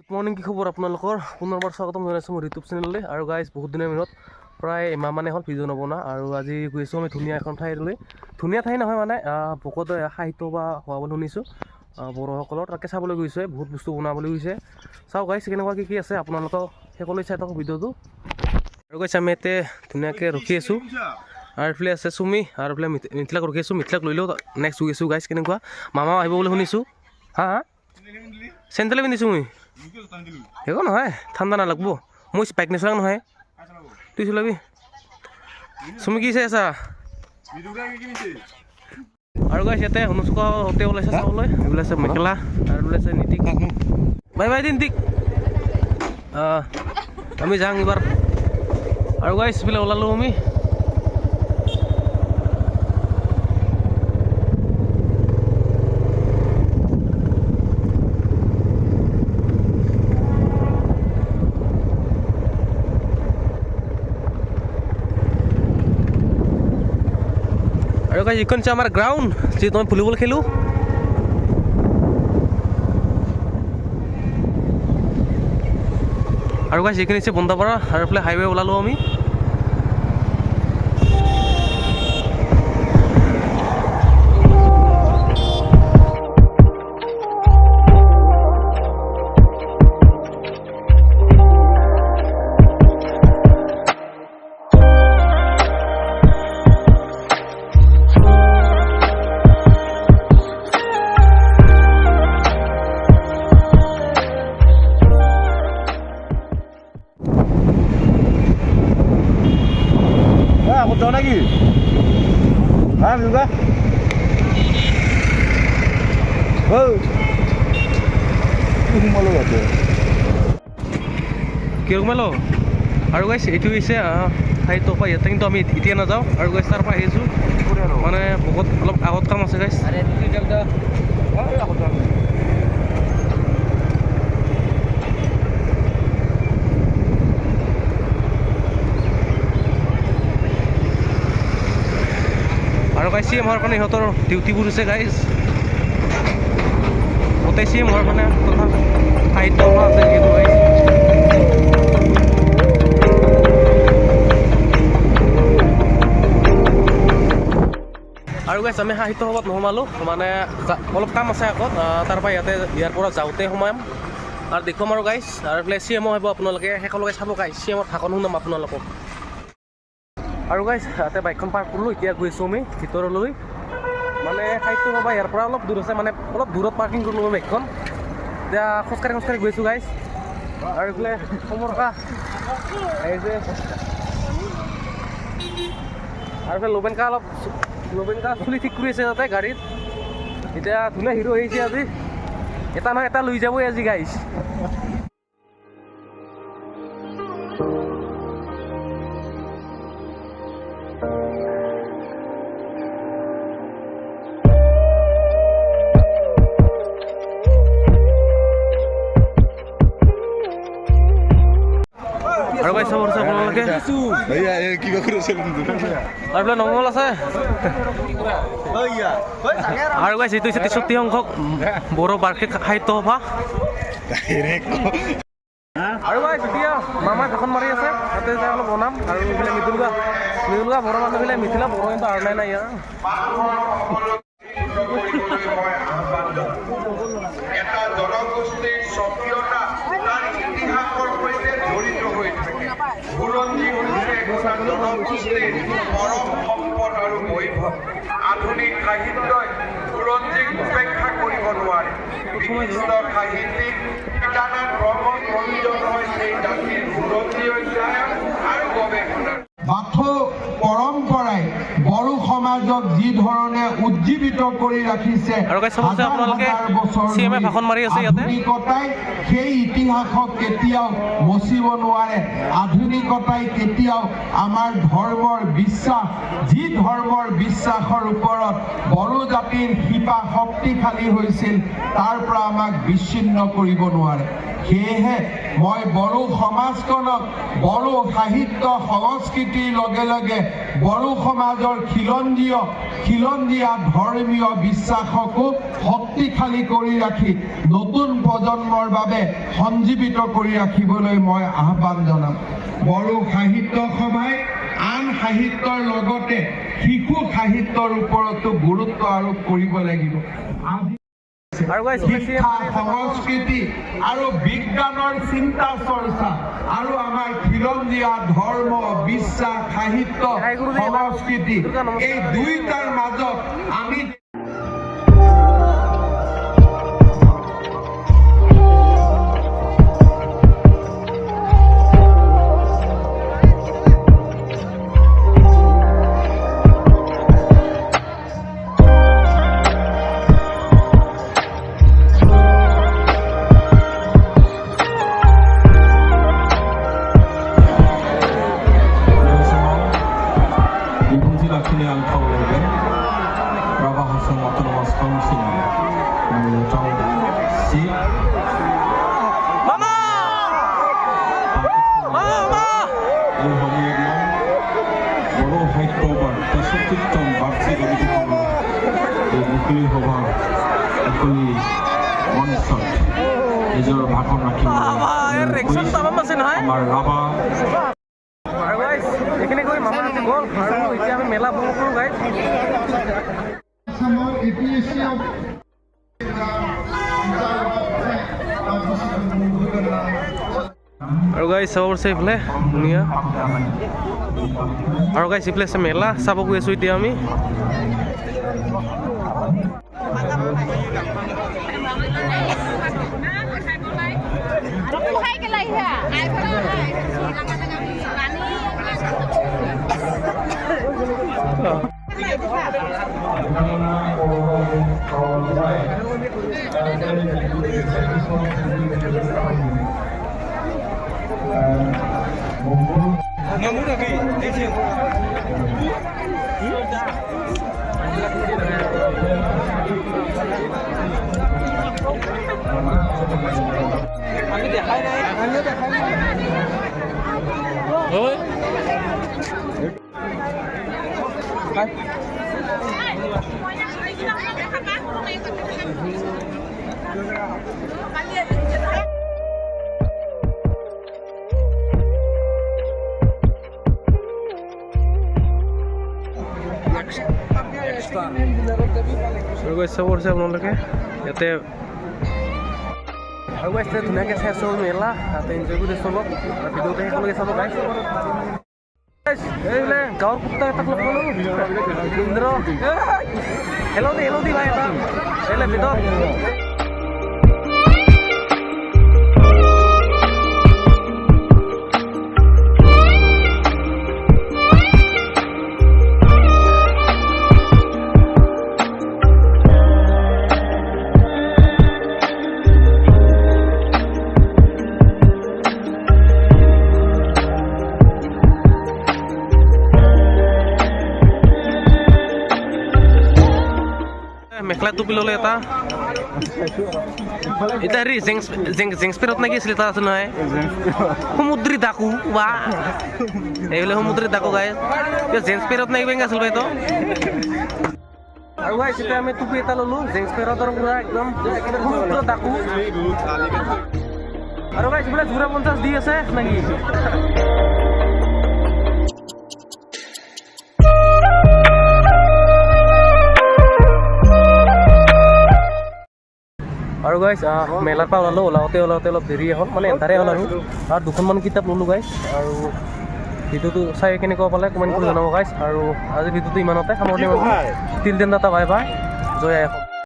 Good morning কি খবৰ আপোনালোকৰ? পুনৰবাৰ স্বাগতম জনাইছোঁ মোৰ ইউটিউব চেনেললৈ আৰু গাইজ বহুত দিনৰ মূৰত প্ৰায় এমাহ মানে হ'ল ভিডিঅ' নবনা আৰু আজি গৈছোঁ আমি ধুনীয়া এখন ঠাইলৈ। ধুনীয়া ঠাই নহয় মানে ভকত সাহিত্য বা হোৱা বুলি শুনিছোঁ। বড়োসকলৰ তাকে চাবলৈ গৈছে বহুত বস্তু বনাবলৈ গৈছে। চাওঁ গাইজ কেনেকুৱা কি কি আছে আপোনালোকক শেষলৈ চাই থাকক ভিডিঅ'টো। আৰু গাইজ আমি ইয়াতে ধুনীয়াকৈ ৰখি আছোঁ। আৰু এইফালে আছে চুমি আৰু এইফালে মিথ- মিথিলাক ৰখি আছোঁ। মিথিলাক লৈ লওঁ নেক্সট গৈ আছোঁ গাইজ কেনেকুৱা? মামা আহিব বুলি শুনিছোঁ। হা হা? চেণ্ডেলে পিন্ধিছোঁ মই। একো নহয় ঠাণ্ডা নালাগব। মই বাইক নিচলাক নহয়। তুই চলাবি চুমি কি চাই আছা? আৰু গাইছ ইয়াতে অনুষ্ক হতে ওলাইছে চাবলৈ। আছে মেখেলা আৰু আছে নীতিক। বাই বাই নীতিক। আমি যাওঁ এইবাৰ। আৰু গাইছ এইফালে ওলালোঁ আমি। আৰু গাইজ, এইখন হৈছে আমাৰ গ্ৰাউণ্ড যিটো মই ভলীবল খেলোঁ। আৰু গাইজ, এইখিনি হৈছে বন্দাপাৰা, আৰু এইফালে হাইৱে ওলালোঁ আমি। নেকি হা বিৰুগা সোমালো তাতে কি সোমালো আৰু গাইছ এইটো হৈছে সাহিত্য পৰা ইয়াতে কিন্তু আমি এতিয়া নাযাওঁ। আৰু গাইছ তাৰ পৰা আহিছোঁ। মানে বহুত অলপ আগত কাম আছে গাইছ চি হোৱাৰ কাৰণে হৈছে গাইছ গোটেই চি এম হোৱাৰ কাৰণে তথা সভা আছে যিহেতু গাইছ আৰু গাইছ আমি সাহিত্য সভাত নোসোমালোঁ মানে অলপ কাম আছে আগত। আহ, তাৰ পৰা ইয়াতে ইয়াৰ পৰা যাওঁতে সোমাম। আৰু দেখুৱাম আৰু গাইছ আৰু এইফালে চি এমো আহিব আপোনালোকে শেষলৈকে চাব গাইছ চি এমৰ ভাষণ শুনাম আপোনালোকক। আৰু গাইছ ইয়াতে বাইকখন পাৰ্ক কৰিলোঁ এতিয়া গৈ আছোঁ আমি ভিতৰলৈ। মানে সাহিত্য সভা ইয়াৰ পৰা অলপ দূৰ আছে মানে অলপ দূৰত পাৰ্কিং কৰিলোঁ মই বাইকখন। এতিয়া খোজকাঢ়ি খোজকাঢ়ি গৈছোঁ গাইছ আৰু এইফালে সমৰকা আহিছে আৰু লোবেনকা অলপ লোবেনকা চুলি ঠিক কৰি আছে তাতে গাড়ীত। এতিয়া ধুনীয়া হিৰো আহিছে আজি। এটা নহয় এটা লৈ যাবই আজি গাইছ আছে? ভैया ये কিবা কৰি আছে কিন্তু আৰু এইফালে নঙল আছে? আৰু গাইছ এইটো হৈছে তেষষ্ঠি সংখ্যক বড়ো বাৰ্ষিক সাহিত্য সভা আৰু গাইছ এতিয়া মামাই ভাষণ মাৰি আছে তাতে যাই অলপ বনাম। আৰু এইফালে মৃদুলগা মৃদুলগা বড়ো মানুহবিলাক মিথিলা বড়ো কিন্তু আৰু নাই নাই ইয়াৰ। জনগোষ্ঠীৰ পৰম সম্পদ আৰু বৈভৱ আধুনিক সাহিত্যই বুৰঞ্জীক উপেক্ষা কৰিব নোৱাৰে বিশিষ্ট সাহিত্যিক হয় সেই জাতিৰ বুৰঞ্জী অধ্যয়ন আৰু গৱেষণা বাথৌ পৰম্পৰাই বড়ো সমাজক যি ধৰণে উজ্জীৱিত কৰি ৰাখিছে। আধুনিকতাই সেই ইতিহাসক কেতিয়াও মচিব নোৱাৰে আধুনিকতাই কেতিয়াও আমাৰ ধৰ্মৰ বিশ্বাস যি ধৰ্মৰ বিশ্বাসৰ ওপৰত বড়ো জাতিৰ শিপা শক্তিশালী হৈছিল তাৰ পৰা আমাক বিচ্ছিন্ন কৰিব নোৱাৰে সেয়েহে মই বড়ো সমাজখনক বড়ো সাহিত্য সংস্কৃতিৰ লগে লগে বড়ো সমাজৰ খিলঞ্জী ধৰ্মীয় খিলঞ্জীয়া ধৰ্মীয় বিশ্বাসকো শক্তিশালী কৰি ৰাখি নতুন প্ৰজন্মৰ বাবে সঞ্জীৱিত কৰি ৰাখিবলৈ মই আহ্বান জনাম। বড়ো সাহিত্য সভাই আন সাহিত্যৰ লগতে শিশু সাহিত্যৰ ওপৰতো গুৰুত্ব আৰোপ কৰিব লাগিব। শিক্ষা সংস্কৃতি আৰু বিজ্ঞানৰ চিন্তা চৰ্চা আৰু আমাৰ খিলঞ্জীয়া ধৰ্ম বিশ্বাস সাহিত্য সংস্কৃতি এই দুয়োটাৰ মাজত আমি Kiri Hovar, Akuli, one shot. এজোর ভাখন রাখি আমার রিকশন তো আমার মেশিন হয়? আমার এখানে কই মামা আছে গোল আর এটা আমি মেলা বল করব গাইস সময় এপিএসসি আৰু গাই চাব পাৰিছে এইফালে ধুনীয়া। আৰু গাইছ এইফালে আছে মেলা চাব গৈ আছোঁ এতিয়া আমি। আৰু গাইছ চাব পাৰিছে আপোনালোকে? ইয়াতে আৰু গাইছ ধুনীয়াকৈ চাই আছোঁ মেলা তাতে এনজয় কৰি আছোঁ অলপ ভিডিঅ'তে একেলগে চাব গাইছ গাইছ, গাঁৱৰ কুত্তা এটাক লগ পালোঁ। ইন্দ্ৰ। હેલો થી હેલો થી ભાઈ એટલે મિત્રો মেখেলা টুপি ল'লে এটা? এতিয়া হেৰি জেংছ জেং জেংস্পেৰত নে কি আছিল এটা আছে নহয়? সমুদ্ৰী ডাকু, বা। এইবোলে সমুদ্ৰী ডাকু গাই জেংছ পেৰত নে কিবা আছিল বাইতো আৰু গাইছ এতিয়া আমি টুপি এটা ল'লোঁ জেংছ পেৰতৰ পুৰা একদম সমুদ্ৰ ডাকু। আৰু গাইছ বোলে জোৰা পঞ্চাছ দি আছে, নেকি? আৰু গাইছ মেলাৰ পৰা ওলালোঁ ওলাওঁতে ওলাওঁতে অলপ দেৰি হ'ল মানে এন্ধাৰে হ'ল আৰু। আৰু দুখনমান কিতাপ ল'লোঁ গাইছ আৰু ভিডিঅ'টো চাই কেনেকুৱা পালে কমেণ্ট কৰি জনাব গাইছ আৰু আজি ভিডিঅ'টো ইমানতে সামৰণি টিল দেন এটা বাই বাই জয় আই